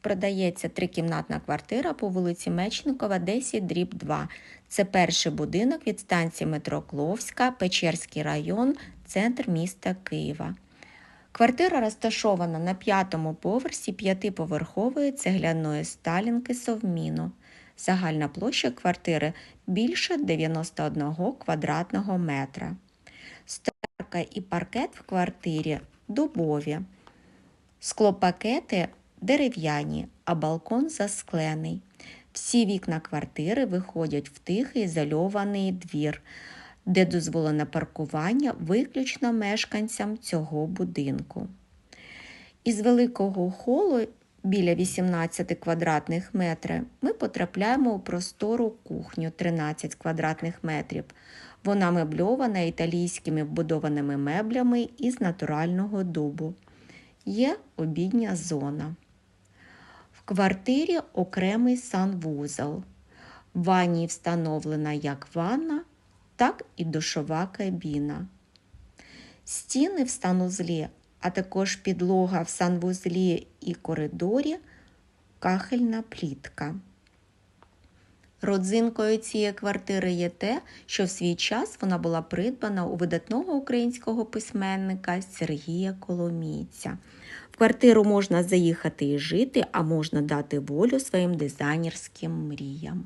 Продається трикімнатна квартира по вулиці Мечникова, 10, дріб 2. Це перший будинок від станції метро Кловська, Печерський район, центр міста Києва. Квартира розташована на п'ятому поверсі п'ятиповерхової цегляної сталінки Совміну. Загальна площа квартири більше 91 квадратного метра. Столярка і паркет в квартирі дубові. Склопакети дерев'яні, а балкон засклений. Всі вікна квартири виходять в тихий ізольований двір, де дозволено паркування виключно мешканцям цього будинку. Із великого холу біля 18 квадратних метрів ми потрапляємо у простору кухню 13 квадратних метрів. Вона мебльована італійськими вбудованими меблями із натурального дубу. Є обідня зона. Квартирі окремий санвузол. В ванні встановлена як ванна, так і душова кабіна. Стіни в санузлі, а також підлога в санвузлі і коридорі кахельна плітка. Родзинкою цієї квартири є те, що в свій час вона була придбана у видатного українського письменника Сергія Коломійця. В квартиру можна заїхати і жити, а можна дати волю своїм дизайнерським мріям.